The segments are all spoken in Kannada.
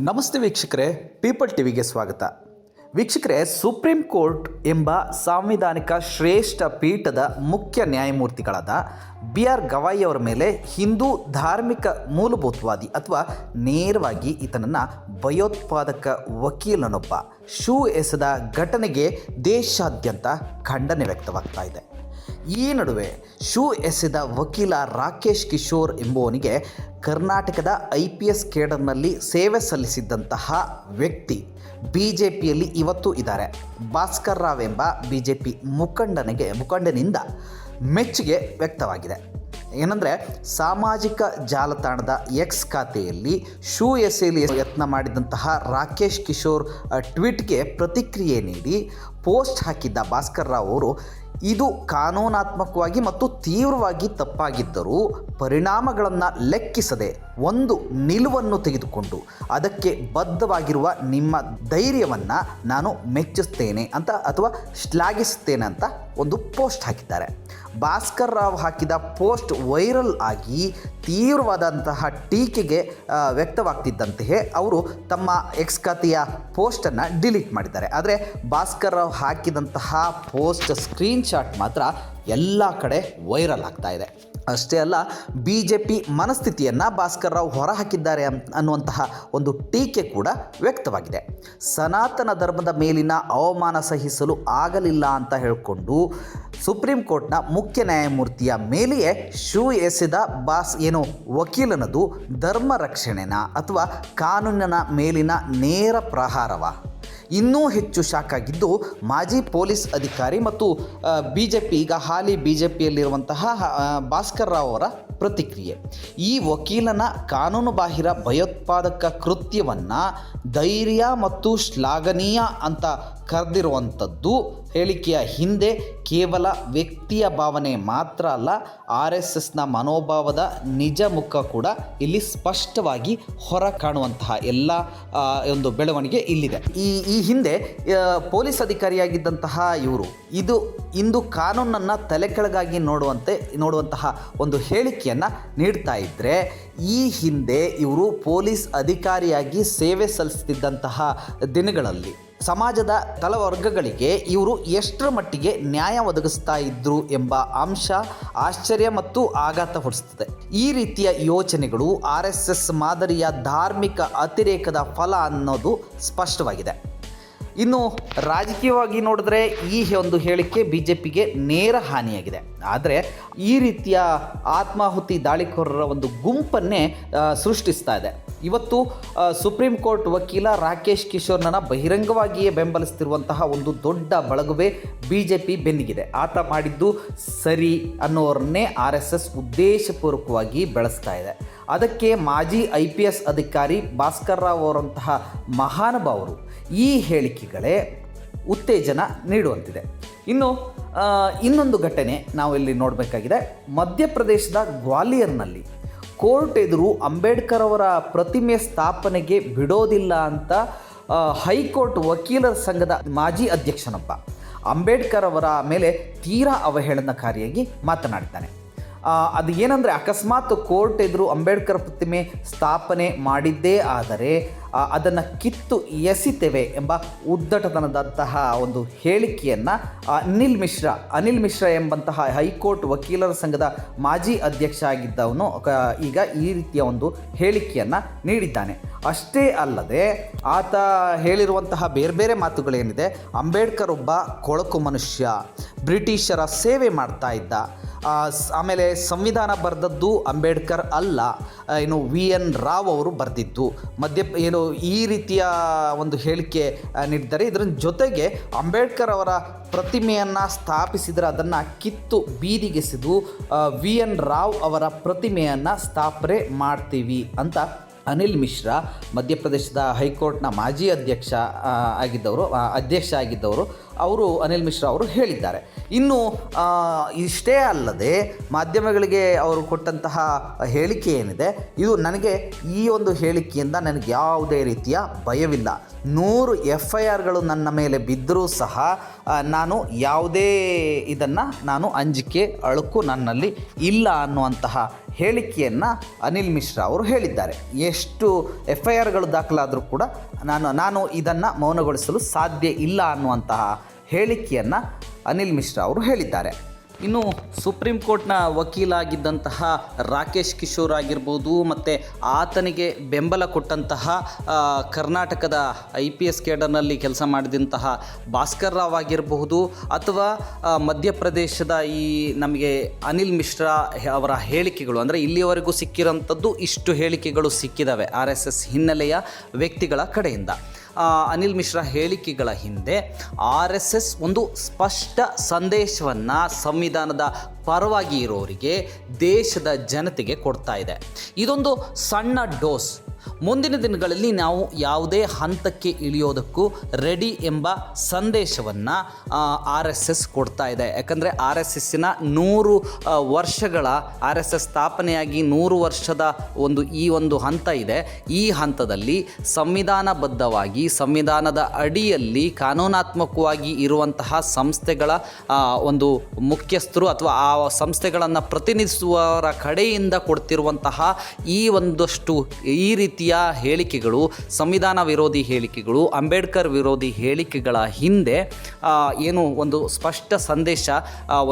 ನಮಸ್ತೆ ವೀಕ್ಷಕರೇ, ಪೀಪಲ್ ಟಿವಿಗೆ ಸ್ವಾಗತ. ವೀಕ್ಷಕರೇ, ಸುಪ್ರೀಂ ಕೋರ್ಟ್ ಎಂಬ ಸಾಂವಿಧಾನಿಕ ಶ್ರೇಷ್ಠ ಪೀಠದ ಮುಖ್ಯ ನ್ಯಾಯಮೂರ್ತಿಗಳಾದ ಬಿ ಆರ್ ಗವಾಯಿ ಅವರ ಮೇಲೆ ಹಿಂದೂ ಧಾರ್ಮಿಕ ಮೂಲಭೂತವಾದಿ ಅಥವಾ ನೇರವಾಗಿ ಈತನನ್ನು ಭಯೋತ್ಪಾದಕ ವಕೀಲನೊಬ್ಬ ಶೂ ಎಸೆದ ಘಟನೆಗೆ ದೇಶಾದ್ಯಂತ ಖಂಡನೆ ವ್ಯಕ್ತವಾಗ್ತಾ ಇದೆ. ಈ ನಡುವೆ ಶೂ ಎಸೆದ ವಕೀಲ ರಾಕೇಶ್ ಕಿಶೋರ್ ಎಂಬುವನಿಗೆ ಕರ್ನಾಟಕದ ಐ ಪಿ ಎಸ್ ಕೇಡರ್ನಲ್ಲಿ ಸೇವೆ ಸಲ್ಲಿಸಿದ್ದಂತಹ ವ್ಯಕ್ತಿ ಬಿ ಜೆ ಪಿಯಲ್ಲಿ ಇವತ್ತು ಇದ್ದಾರೆ. ಭಾಸ್ಕರ್ ರಾವ್ ಎಂಬ ಬಿ ಜೆ ಪಿ ಮುಖಂಡನಿಗೆ, ಮುಖಂಡನಿಂದ ಮೆಚ್ಚುಗೆ ವ್ಯಕ್ತವಾಗಿದೆ. ಏನಂದರೆ, ಸಾಮಾಜಿಕ ಜಾಲತಾಣದ ಎಕ್ಸ್ ಖಾತೆಯಲ್ಲಿ ಶೂ ಎಸೆಯಲಿ ಯತ್ನ ಮಾಡಿದಂತಹ ರಾಕೇಶ್ ಕಿಶೋರ್ ಟ್ವೀಟ್ಗೆ ಪ್ರತಿಕ್ರಿಯೆ ನೀಡಿ ಪೋಸ್ಟ್ ಹಾಕಿದ್ದ ಭಾಸ್ಕರ್ ರಾವ್ ಅವರು, ಇದು ಕಾನೂನಾತ್ಮಕವಾಗಿ ಮತ್ತು ತೀವ್ರವಾಗಿ ತಪ್ಪಾಗಿದ್ದರೂ ಪರಿಣಾಮಗಳನ್ನು ಲೆಕ್ಕಿಸದೆ ಒಂದು ನಿಲುವನ್ನು ತೆಗೆದುಕೊಂಡು ಅದಕ್ಕೆ ಬದ್ಧವಾಗಿರುವ ನಿಮ್ಮ ಧೈರ್ಯವನ್ನು ನಾನು ಮೆಚ್ಚಿಸ್ತೇನೆ ಅಂತ ಅಥವಾ ಶ್ಲಾಘಿಸುತ್ತೇನೆ ಅಂತ ಒಂದು ಪೋಸ್ಟ್ ಹಾಕಿದ್ದಾರೆ. ಭಾಸ್ಕರ್ ರಾವ್ ಹಾಕಿದ ಪೋಸ್ಟ್ ವೈರಲ್ ಆಗಿ ತೀವ್ರವಾದಂತಹ ಟೀಕೆಗೆ ವ್ಯಕ್ತವಾಗ್ತಿದ್ದಂತೆಯೇ ಅವರು ತಮ್ಮ ಎಕ್ಸ್ ಖಾತೆಯ ಪೋಸ್ಟನ್ನು ಡಿಲೀಟ್ ಮಾಡಿದ್ದಾರೆ. ಆದರೆ ಭಾಸ್ಕರ್ ರಾವ್ ಹಾಕಿದಂತಹ ಪೋಸ್ಟ್ ಸ್ಕ್ರೀನ್ಶಾಟ್ ಮಾತ್ರ ಎಲ್ಲ ಕಡೆ ವೈರಲ್ ಆಗ್ತಾ ಇದೆ. ಅಷ್ಟೇ ಅಲ್ಲ ಬಿ ಜೆ ಪಿ ಮನಸ್ಥಿತಿಯನ್ನು ಭಾಸ್ಕರ್ ರಾವ್ ಹೊರಹಾಕಿದ್ದಾರೆ ಅನ್- ಅನ್ನುವಂತಹ ಒಂದು ಟೀಕೆ ಕೂಡ ವ್ಯಕ್ತವಾಗಿದೆ. ಸನಾತನ ಧರ್ಮದ ಮೇಲಿನ ಅವಮಾನ ಸಹಿಸಲು ಆಗಲಿಲ್ಲ ಅಂತ ಹೇಳಿಕೊಂಡು ಸುಪ್ರೀಂ ಕೋರ್ಟ್ನ ಮುಖ್ಯ ನ್ಯಾಯಮೂರ್ತಿಯ ಮೇಲೆಯೇ ಶೂ ಎಸೆದ ಬಾಸ್ ಏನು ವಕೀಲನದು ಧರ್ಮ ರಕ್ಷಣೆನ ಅಥವಾ ಕಾನೂನಿನ ಮೇಲಿನ ನೇರ ಪ್ರಹಾರವ? ಇನ್ನೂ ಹೆಚ್ಚು ಶಾಕ್ ಆಗಿದ್ದು ಮಾಜಿ ಪೊಲೀಸ್ ಅಧಿಕಾರಿ ಮತ್ತು ಬಿ ಜೆ ಪಿ ಈಗ ಹಾಲಿ ಬಿ ಜೆ ಪಿಯಲ್ಲಿರುವಂತಹ ಭಾಸ್ಕರ್ ರಾವ್ ಅವರ ಪ್ರತಿಕ್ರಿಯೆ. ಈ ವಕೀಲನ ಕಾನೂನು ಬಾಹಿರ ಭಯೋತ್ಪಾದಕ ಕೃತ್ಯವನ್ನು ಧೈರ್ಯ ಮತ್ತು ಶ್ಲಾಘನೀಯ ಅಂತ ಕರೆದಿರುವಂಥದ್ದು ಹೇಳಿಕೆಯ ಹಿಂದೆ ಕೇವಲ ವ್ಯಕ್ತಿಯ ಭಾವನೆ ಮಾತ್ರ ಅಲ್ಲ, ಆರ್ ಎಸ್ ಎಸ್ನ ಮನೋಭಾವದ ನಿಜ ಮುಖ ಕೂಡ ಇಲ್ಲಿ ಸ್ಪಷ್ಟವಾಗಿ ಹೊರ ಕಾಣುವಂತಹ ಎಲ್ಲ ಒಂದು ಬೆಳವಣಿಗೆ ಇಲ್ಲಿದೆ. ಈ ಈ ಹಿಂದೆ ಪೊಲೀಸ್ ಅಧಿಕಾರಿಯಾಗಿದ್ದಂತಹ ಇವರು, ಇದು ಇಂದು ಕಾನೂನನ್ನು ತಲೆಕೆಳಗಾಗಿ ನೋಡುವಂತೆ, ನೋಡುವಂತಹ ಒಂದು ಹೇಳಿಕೆಯನ್ನು ನೀಡ್ತಾ ಇದ್ದರೆ ಈ ಹಿಂದೆ ಇವರು ಪೊಲೀಸ್ ಅಧಿಕಾರಿಯಾಗಿ ಸೇವೆ ಸಲ್ಲಿಸ್ತಿದ್ದಂತಹ ದಿನಗಳಲ್ಲಿ ಸಮಾಜದ ತಲವರ್ಗಗಳಿಗೆ ಇವರು ಎಷ್ಟರ ಮಟ್ಟಿಗೆ ನ್ಯಾಯ ಒದಗಿಸ್ತಾ ಇದ್ರು ಎಂಬ ಅಂಶ ಆಶ್ಚರ್ಯ ಮತ್ತು ಆಘಾತ ಹೊಡಿಸುತ್ತದೆ ಈ ರೀತಿಯ ಯೋಚನೆಗಳು ಆರ್ ಎಸ್ ಎಸ್ ಮಾದರಿಯ ಧಾರ್ಮಿಕ ಅತಿರೇಕದ ಫಲ ಅನ್ನೋದು ಸ್ಪಷ್ಟವಾಗಿದೆ. ಇನ್ನು ರಾಜಕೀಯವಾಗಿ ನೋಡಿದ್ರೆ ಈ ಒಂದು ಹೇಳಿಕೆ ಬಿ ಜೆ ಪಿಗೆ ನೇರ ಹಾನಿಯಾಗಿದೆ. ಆದರೆ ಈ ರೀತಿಯ ಆತ್ಮಾಹುತಿ ದಾಳಿಕೋರರ ಒಂದು ಗುಂಪನ್ನೇ ಸೃಷ್ಟಿಸ್ತಾ ಇದೆ. ಇವತ್ತು ಸುಪ್ರೀಂ ಕೋರ್ಟ್ ವಕೀಲ ರಾಕೇಶ್ ಕಿಶೋರ್ನ ಬಹಿರಂಗವಾಗಿಯೇ ಬೆಂಬಲಿಸ್ತಿರುವಂತಹ ಒಂದು ದೊಡ್ಡ ಬಳಗವೇ ಬಿ ಜೆ ಪಿ ಬೆನ್ನಿಗಿದೆ. ಆತ ಮಾಡಿದ್ದು ಸರಿ ಅನ್ನೋರನ್ನೇ ಆರ್ ಎಸ್ ಎಸ್ ಉದ್ದೇಶಪೂರ್ವಕವಾಗಿ ಬೆಳೆಸ್ತಾ ಇದೆ. ಅದಕ್ಕೆ ಮಾಜಿ ಐ ಪಿ ಎಸ್ ಅಧಿಕಾರಿ ಭಾಸ್ಕರ್ ರಾವ್ ಅವರಂತಹ ಮಹಾನುಭಾವರು ಈ ಹೇಳಿಕೆಗಳೇ ಉತ್ತೇಜನ ನೀಡುವಂತಿದೆ. ಇನ್ನು ಇನ್ನೊಂದು ಘಟನೆ ನಾವು ಇಲ್ಲಿ ನೋಡಬೇಕಾಗಿದೆ. ಮಧ್ಯಪ್ರದೇಶದ ಗ್ವಾಲಿಯರ್ನಲ್ಲಿ ಕೋರ್ಟ್ ಎದುರು ಅಂಬೇಡ್ಕರ್ ಅವರ ಪ್ರತಿಮೆ ಸ್ಥಾಪನೆಗೆ ಬಿಡೋದಿಲ್ಲ ಅಂತ ಹೈಕೋರ್ಟ್ ವಕೀಲರ ಸಂಘದ ಮಾಜಿ ಅಧ್ಯಕ್ಷನೊಬ್ಬ ಅಂಬೇಡ್ಕರ್ ಅವರ ಮೇಲೆ ತೀರಾ ಅವಹೇಳನಕಾರಿಯಾಗಿ ಮಾತನಾಡಿದ್ದಾನೆ. ಆ, ಅದು ಏನಂದರೆ ಅಕಸ್ಮಾತ್ ಕೋರ್ಟ್ ಎದುರು ಅಂಬೇಡ್ಕರ್ ಪ್ರತಿಮೆ ಸ್ಥಾಪನೆ ಮಾಡಿದ್ದೇ ಆದರೆ ಅದನ್ನು ಕಿತ್ತು ಎಸಿತೇವೆ ಎಂಬ ಉದ್ದಟತನದಂತಹ ಒಂದು ಹೇಳಿಕೆಯನ್ನು ಅನಿಲ್ ಮಿಶ್ರಾ ಅನಿಲ್ ಮಿಶ್ರಾ ಎಂಬಂತಹ ಹೈಕೋರ್ಟ್ ವಕೀಲರ ಸಂಘದ ಮಾಜಿ ಅಧ್ಯಕ್ಷ ಆಗಿದ್ದವನು ಈಗ ಈ ರೀತಿಯ ಒಂದು ಹೇಳಿಕೆಯನ್ನು ನೀಡಿದ್ದಾನೆ. ಅಷ್ಟೇ ಅಲ್ಲದೆ ಆತ ಹೇಳಿರುವಂತಹ ಬೇರೆ ಬೇರೆ ಮಾತುಗಳೇನಿದೆ, ಅಂಬೇಡ್ಕರ್ ಒಬ್ಬ ಕೊಳಕು ಮನುಷ್ಯ, ಬ್ರಿಟಿಷರ ಸೇವೆ ಮಾಡ್ತಾ ಇದ್ದ ಆಮೇಲೆ ಸಂವಿಧಾನ ಬರೆದದ್ದು ಅಂಬೇಡ್ಕರ್ ಅಲ್ಲ. ಏನು ವಿ ಎನ್ ರಾವ್ ಅವರು ಬರೆದಿದ್ದು. ಮಧ್ಯ ಏನು ಈ ರೀತಿಯ ಒಂದು ಹೇಳಿಕೆ ನೀಡಿದ್ದಾರೆ. ಇದರ ಜೊತೆಗೆ ಅಂಬೇಡ್ಕರ್ ಅವರ ಪ್ರತಿಮೆಯನ್ನು ಸ್ಥಾಪಿಸಿದರೆ ಅದನ್ನು ಕಿತ್ತು ಬೀದಿಗೆಸಿದು ವಿ ಎನ್ ರಾವ್ ಅವರ ಪ್ರತಿಮೆಯನ್ನು ಸ್ಥಾಪನೆ ಮಾಡ್ತೀವಿ ಅಂತ ಅನಿಲ್ ಮಿಶ್ರಾ, ಮಧ್ಯಪ್ರದೇಶದ ಹೈಕೋರ್ಟ್ನ ಮಾಜಿ ಅಧ್ಯಕ್ಷ ಆಗಿದ್ದವರು ಅಧ್ಯಕ್ಷ ಆಗಿದ್ದವರು, ಅವರು ಅನಿಲ್ ಮಿಶ್ರಾ ಅವರು ಹೇಳಿದ್ದಾರೆ. ಇನ್ನು ಇಷ್ಟೇ ಅಲ್ಲದೆ ಮಾಧ್ಯಮಗಳಿಗೆ ಅವರು ಕೊಟ್ಟಂತಹ ಹೇಳಿಕೆ ಏನಿದೆ, ಇದು ನನಗೆ ಈ ಒಂದು ಹೇಳಿಕೆಯಿಂದ ನನಗೆ ಯಾವುದೇ ರೀತಿಯ ಭಯವಿಲ್ಲ. ನೂರು ಎಫ್ ಐ ಆರ್ಗಳು ನನ್ನ ಮೇಲೆ ಬಿದ್ದರೂ ಸಹ ನಾನು ಯಾವುದೇ ಇದನ್ನು, ನಾನು ಅಂಜಿಕೆ, ಅಳುಕು ನನ್ನಲ್ಲಿ ಇಲ್ಲ ಅನ್ನುವಂತಹ ಹೇಳಿಕೆಯನ್ನು ಅನಿಲ್ ಮಿಶ್ರಾ ಅವರು ಹೇಳಿದ್ದಾರೆ. ಎಷ್ಟು ಎಫ್ ಐ ಆರ್ಗಳು ದಾಖಲಾದರೂ ಕೂಡ ನಾನು ನಾನು ಇದನ್ನು ಮೌನಗೊಳಿಸಲು ಸಾಧ್ಯ ಇಲ್ಲ ಅನ್ನುವಂತಹ ಹೇಳಿಕೆಯನ್ನು ಅನಿಲ್ ಮಿಶ್ರಾ ಅವರು ಹೇಳಿದ್ದಾರೆ. ಇನ್ನು ಸುಪ್ರೀಂ ಕೋರ್ಟ್ನ ವಕೀಲಾಗಿದ್ದಂತಹ ರಾಕೇಶ್ ಕಿಶೋರ್ ಆಗಿರ್ಬೋದು, ಮತ್ತು ಆತನಿಗೆ ಬೆಂಬಲ ಕೊಟ್ಟಂತಹ ಕರ್ನಾಟಕದ ಐ ಪಿ ಎಸ್ ಕೇಡರ್ನಲ್ಲಿ ಕೆಲಸ ಮಾಡಿದಂತಹ ಭಾಸ್ಕರ್ ರಾವ್ ಆಗಿರಬಹುದು, ಅಥವಾ ಮಧ್ಯಪ್ರದೇಶದ ಈ ನಮಗೆ ಅನಿಲ್ ಮಿಶ್ರಾ ಅವರ ಹೇಳಿಕೆಗಳು. ಅಂದರೆ ಇಲ್ಲಿಯವರೆಗೂ ಸಿಕ್ಕಿರೋಂಥದ್ದು ಇಷ್ಟು ಹೇಳಿಕೆಗಳು ಸಿಕ್ಕಿದ್ದಾವೆ ಆರ್ ಎಸ್ ಎಸ್ ಹಿನ್ನೆಲೆಯ ವ್ಯಕ್ತಿಗಳ ಕಡೆಯಿಂದ. ಅನಿಲ್ ಮಿಶ್ರಾ ಹೇಳಿಕೆಗಳ ಹಿಂದೆ ಆರ್ ಎಸ್ ಎಸ್ ಒಂದು ಸ್ಪಷ್ಟ ಸಂದೇಶವನ್ನು ಸಂವಿಧಾನದ ಪರವಾಗಿ ಇರೋರಿಗೆ ದೇಶದ ಜನತೆಗೆ ಕೊಡ್ತಾ ಇದೆ. ಇದೊಂದು ಸಣ್ಣ ಡೋಸ್. ಮುಂದಿನ ದಿನಗಳಲ್ಲಿ ನಾವು ಯಾವುದೇ ಹಂತಕ್ಕೆ ಇಳಿಯೋದಕ್ಕೂ ರೆಡಿ ಎಂಬ ಸಂದೇಶವನ್ನು ಆರ್ ಎಸ್ ಎಸ್ ಕೊಡ್ತಾ ಇದೆ. ಯಾಕಂದರೆ ಆರ್ ಎಸ್ ಎಸ್ಸಿನ ನೂರು ವರ್ಷಗಳ ಆರ್ ಎಸ್ ಎಸ್ ಸ್ಥಾಪನೆಯಾಗಿ ನೂರು ವರ್ಷದ ಒಂದು, ಈ ಒಂದು ಹಂತ ಇದೆ. ಈ ಹಂತದಲ್ಲಿ ಸಂವಿಧಾನಬದ್ಧವಾಗಿ, ಸಂವಿಧಾನದ ಅಡಿಯಲ್ಲಿ ಕಾನೂನಾತ್ಮಕವಾಗಿ ಇರುವಂತಹ ಸಂಸ್ಥೆಗಳ ಒಂದು ಮುಖ್ಯಸ್ಥರು ಅಥವಾ ಆ ಸಂಸ್ಥೆಗಳನ್ನು ಪ್ರತಿನಿಧಿಸುವವರ ಕಡೆಯಿಂದ ಕೊಡ್ತಿರುವಂತಹ ಈ ಒಂದಷ್ಟು, ಈ ರೀತಿಯ ಹೇಳಿಕೆಗಳು, ಸಂವಿಧಾನ ವಿರೋಧಿ ಹೇಳಿಕೆಗಳು, ಅಂಬೇಡ್ಕರ್ ವಿರೋಧಿ ಹೇಳಿಕೆಗಳ ಹಿಂದೆ ಏನು ಒಂದು ಸ್ಪಷ್ಟ ಸಂದೇಶ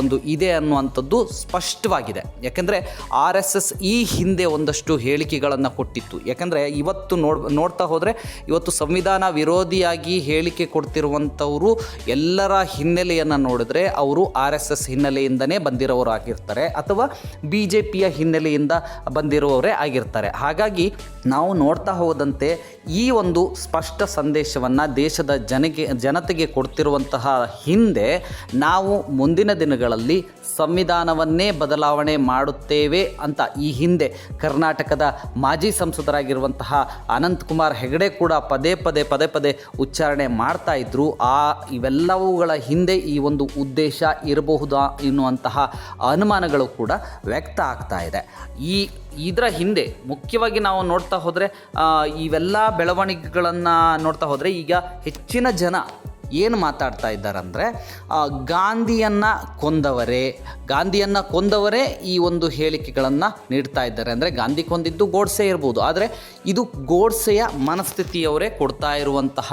ಒಂದು ಇದೆ ಅನ್ನುವಂಥದ್ದು ಸ್ಪಷ್ಟವಾಗಿದೆ. ಯಾಕೆಂದರೆ ಆರ್ ಎಸ್ ಎಸ್ ಈ ಹಿಂದೆ ಒಂದಷ್ಟು ಹೇಳಿಕೆಗಳನ್ನು ಕೊಟ್ಟಿತ್ತು. ಯಾಕಂದರೆ ಇವತ್ತು ನೋಡ್, ನೋಡ್ತಾ ಹೋದರೆ ಇವತ್ತು ಸಂವಿಧಾನ ವಿರೋಧಿಯಾಗಿ ಹೇಳಿಕೆ ಕೊಡ್ತಿರುವಂಥವರು ಎಲ್ಲರ ಹಿನ್ನೆಲೆಯನ್ನು ನೋಡಿದ್ರೆ ಅವರು ಆರ್ ಎಸ್ ಎಸ್ ಹಿನ್ನೆಲೆಯಿಂದನೇ ಬಂದಿರೋರಾಗಿರ್ತಾರೆ ಅಥವಾ ಬಿ ಜೆ ಪಿಯ ಹಿನ್ನೆಲೆಯಿಂದ ಬಂದಿರುವವರೇ ಆಗಿರ್ತಾರೆ. ಹಾಗಾಗಿ ನಾವು ನೋಡ್ತಾ ಹೋದಂತೆ ಈ ಒಂದು ಸ್ಪಷ್ಟ ಸಂದೇಶವನ್ನು ದೇಶದ ಜನಗೆ ಜನತೆಗೆ ಕೊಡ್ತಿರುವಂತಹ ಹಿಂದೆ ನಾವು ಮುಂದಿನ ದಿನಗಳಲ್ಲಿ ಸಂವಿಧಾನವನ್ನೇ ಬದಲಾವಣೆ ಮಾಡುತ್ತೇವೆ ಅಂತ ಈ ಹಿಂದೆ ಕರ್ನಾಟಕದ ಮಾಜಿ ಸಂಸದರಾಗಿರುವಂತಹ ಅನಂತಕುಮಾರ್ ಹೆಗಡೆ ಕೂಡ ಪದೇ ಪದೇ ಪದೇ ಪದೇ ಉಚ್ಚಾರಣೆ ಮಾಡ್ತಾ ಇದ್ರು. ಆ ಇವೆಲ್ಲವುಗಳ ಹಿಂದೆ ಈ ಒಂದು ಉದ್ದೇಶ ಇರಬಹುದಾ ಎನ್ನುವಂತಹ ಅನುಮಾನಗಳು ಕೂಡ ವ್ಯಕ್ತ ಆಗ್ತಾ ಇದೆ. ಈ ಇದರ ಹಿಂದೆ ಮುಖ್ಯವಾಗಿ ನಾವು ನೋಡ್ತಾ ಹೋದರೆ ಇವೆಲ್ಲ ಬೆಳವಣಿಗೆಗಳನ್ನು ನೋಡ್ತಾ ಹೋದರೆ ಈಗ ಹೆಚ್ಚಿನ ಜನ ಏನು ಮಾತಾಡ್ತಾ ಇದ್ದಾರಂದರೆ ಗಾಂಧಿಯನ್ನು ಕೊಂದವರೇ ಗಾಂಧಿಯನ್ನು ಕೊಂದವರೇ ಈ ಒಂದು ಹೇಳಿಕೆಗಳನ್ನು ನೀಡ್ತಾ ಇದ್ದಾರೆ. ಅಂದರೆ ಗಾಂಧಿ ಕೊಂದಿದ್ದು ಗೋಡ್ಸೆ ಇರ್ಬೋದು, ಆದರೆ ಇದು ಗೋಡ್ಸೆಯ ಮನಸ್ಥಿತಿಯವರೇ ಕೊಡ್ತಾ ಇರುವಂತಹ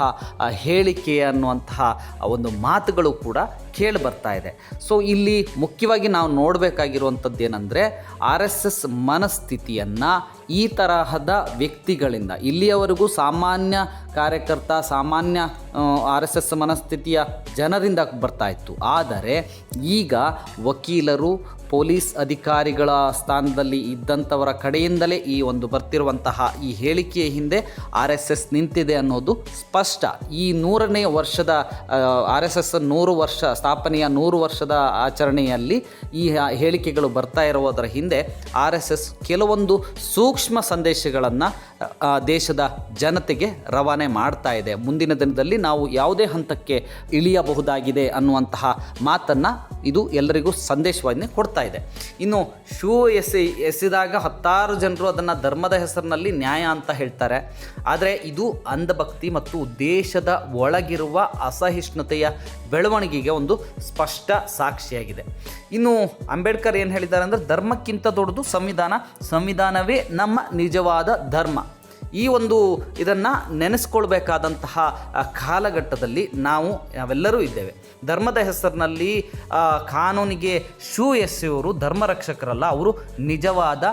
ಹೇಳಿಕೆ ಅನ್ನುವಂತಹ ಒಂದು ಮಾತುಗಳು ಕೂಡ ಕೇಳಿ ಬರ್ತಾ ಇದೆ. ಸೊ ಇಲ್ಲಿ ಮುಖ್ಯವಾಗಿ ನಾವು ನೋಡಬೇಕಾಗಿರುವಂಥದ್ದು ಏನಂದರೆ, ಆರ್ ಎಸ್ ಎಸ್ ಮನಸ್ಥಿತಿಯನ್ನು ಈ ತರಹದ ವ್ಯಕ್ತಿಗಳಿಂದ, ಇಲ್ಲಿಯವರೆಗೂ ಸಾಮಾನ್ಯ ಕಾರ್ಯಕರ್ತ, ಸಾಮಾನ್ಯ ಆರ್ ಎಸ್ ಎಸ್ ಮನಸ್ಥಿತಿಯ ಜನರಿಂದ ಬರ್ತಾ ಇತ್ತು. ಆದರೆ ಈಗ ವಕೀಲರು ಪೊಲೀಸ್ ಅಧಿಕಾರಿಗಳ ಸ್ಥಾನದಲ್ಲಿ ಇದ್ದಂಥವರ ಕಡೆಯಿಂದಲೇ ಈ ಒಂದು ಬರ್ತಿರುವಂತಹ ಈ ಹೇಳಿಕೆಯ ಹಿಂದೆ ಆರ್ ಎಸ್ ಎಸ್ ನಿಂತಿದೆ ಅನ್ನೋದು ಸ್ಪಷ್ಟ. ಈ ನೂರನೇ ವರ್ಷದ ಆರ್ ಎಸ್ ಎಸ್ ನೂರು ವರ್ಷ, ಸ್ಥಾಪನೆಯ ನೂರು ವರ್ಷದ ಆಚರಣೆಯಲ್ಲಿ ಈ ಹೇಳಿಕೆಗಳು ಬರ್ತಾ ಇರುವುದರ ಹಿಂದೆ ಆರ್ ಎಸ್ ಎಸ್ ಕೆಲವೊಂದು ಸೂಕ್ಷ್ಮ ಸಂದೇಶಗಳನ್ನು ದೇಶದ ಜನತೆಗೆ ರವಾನೆ ಮಾಡ್ತಾ ಇದೆ. ಮುಂದಿನ ದಿನದಲ್ಲಿ ನಾವು ಯಾವುದೇ ಹಂತಕ್ಕೆ ಇಳಿಯಬಹುದಾಗಿದೆ ಅನ್ನುವಂತಹ ಮಾತನ್ನು ಇದು ಎಲ್ಲರಿಗೂ ಸಂದೇಶವಾಗಿ ಕೊಡ್ತಾ ಇದೆ. ಇನ್ನು ಶೂ ಎಸೆ ಎಸೆದಾಗ ಹತ್ತಾರು ಜನರು ಅದನ್ನು ಧರ್ಮದ ಹೆಸರಿನಲ್ಲಿ ನ್ಯಾಯ ಅಂತ ಹೇಳ್ತಾರೆ. ಆದರೆ ಇದು ಅಂಧಭಕ್ತಿ ಮತ್ತು ದೇಶದ ಒಳಗಿರುವ ಅಸಹಿಷ್ಣುತೆಯ ಬೆಳವಣಿಗೆಗೆ ಒಂದು ಸ್ಪಷ್ಟ ಸಾಕ್ಷಿಯಾಗಿದೆ. ಇನ್ನು ಅಂಬೇಡ್ಕರ್ ಏನು ಹೇಳಿದ್ದಾರೆ ಅಂದರೆ ಧರ್ಮಕ್ಕಿಂತ ದೊಡ್ಡದು ಸಂವಿಧಾನ. ಸಂವಿಧಾನವೇ ನಮ್ಮ ನಿಜವಾದ ಧರ್ಮ. ಈ ಒಂದು ಇದನ್ನು ನೆನೆಸ್ಕೊಳ್ಬೇಕಾದಂತಹ ಕಾಲಘಟ್ಟದಲ್ಲಿ ನಾವು, ನಾವೆಲ್ಲರೂ ಇದ್ದೇವೆ. ಧರ್ಮದ ಹೆಸರಿನಲ್ಲಿ ಕಾನೂನಿಗೆ ಶೂ ಎಸೆಯುವರು ಧರ್ಮರಕ್ಷಕರಲ್ಲ, ಅವರು ನಿಜವಾದ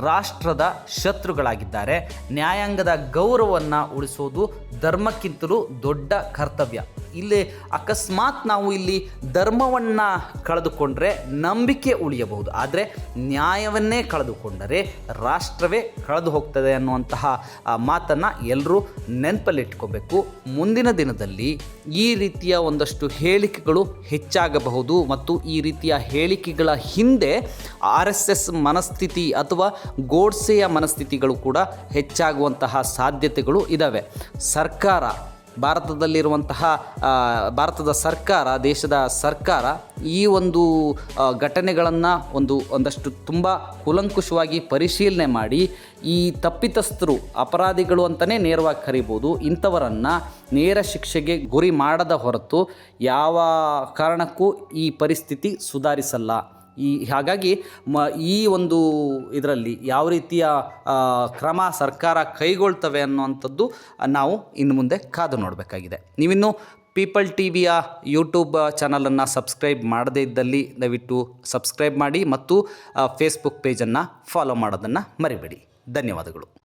ರಾಷ್ಟ್ರದ ಶತ್ರುಗಳಾಗಿದ್ದಾರೆ. ನ್ಯಾಯಾಂಗದ ಗೌರವವನ್ನು ಉಳಿಸೋದು ಧರ್ಮಕ್ಕಿಂತಲೂ ದೊಡ್ಡ ಕರ್ತವ್ಯ. ಇಲ್ಲಿ ಅಕಸ್ಮಾತ್ ನಾವು ಇಲ್ಲಿ ಧರ್ಮವನ್ನು ಕಳೆದುಕೊಂಡ್ರೆ ನಂಬಿಕೆ ಉಳಿಯಬಹುದು. ಆದರೆ ನ್ಯಾಯವನ್ನೇ ಕಳೆದುಕೊಂಡರೆ ರಾಷ್ಟ್ರವೇ ಕಳೆದು ಹೋಗ್ತದೆ ಅನ್ನುವಂತಹ ಮಾತನ್ನು ಎಲ್ಲರೂ ನೆನಪಲ್ಲಿಟ್ಕೋಬೇಕು. ಮುಂದಿನ ದಿನದಲ್ಲಿ ಈ ರೀತಿಯ ಒಂದಷ್ಟು ಹೇಳಿಕೆಗಳು ಹೆಚ್ಚಾಗಬಹುದು ಮತ್ತು ಈ ರೀತಿಯ ಹೇಳಿಕೆಗಳ ಹಿಂದೆ ಆರ್ ಎಸ್ ಎಸ್ ಮನಸ್ಥಿತಿ ಅಥವಾ ಗೋಡ್ಸೆಯ ಮನಸ್ಥಿತಿಗಳು ಕೂಡ ಹೆಚ್ಚಾಗುವಂತಹ ಸಾಧ್ಯತೆಗಳು ಇದ್ದಾವೆ ಸರ್ಕಾರ ಭಾರತದಲ್ಲಿರುವಂತಹ ಭಾರತದ ಸರ್ಕಾರ, ದೇಶದ ಸರ್ಕಾರ ಈ ಒಂದು ಘಟನೆಗಳನ್ನು ಒಂದು ಒಂದಷ್ಟು ತುಂಬ ಕುಲಂಕುಷವಾಗಿ ಪರಿಶೀಲನೆ ಮಾಡಿ, ಈ ತಪ್ಪಿತಸ್ಥರು, ಅಪರಾಧಿಗಳು ಅಂತಲೇ ನೇರವಾಗಿ ಕರಿಬೋದು, ಇಂಥವರನ್ನು ನೇರ ಶಿಕ್ಷೆಗೆ ಗುರಿ ಮಾಡದ ಹೊರತು ಯಾವ ಕಾರಣಕ್ಕೂ ಈ ಪರಿಸ್ಥಿತಿ ಸುಧಾರಿಸಲ್ಲ. ಈ ಹಾಗಾಗಿ ಮ ಈ ಒಂದು ಇದರಲ್ಲಿ ಯಾವ ರೀತಿಯ ಕ್ರಮ ಸರ್ಕಾರ ಕೈಗೊಳ್ತವೆ ಅನ್ನುವಂಥದ್ದು ನಾವು ಇನ್ನು ಮುಂದೆ ಕಾದು ನೋಡಬೇಕಾಗಿದೆ. ನೀವಿನ್ನು ಪೀಪಲ್ ಟಿ ವಿಯ ಯೂಟ್ಯೂಬ್ ಚಾನಲನ್ನು ಸಬ್ಸ್ಕ್ರೈಬ್ ಮಾಡದೇ ಇದ್ದಲ್ಲಿ ದಯವಿಟ್ಟು ಸಬ್ಸ್ಕ್ರೈಬ್ ಮಾಡಿ ಮತ್ತು ಫೇಸ್ಬುಕ್ ಪೇಜನ್ನು ಫಾಲೋ ಮಾಡೋದನ್ನು ಮರಿಬೇಡಿ. ಧನ್ಯವಾದಗಳು.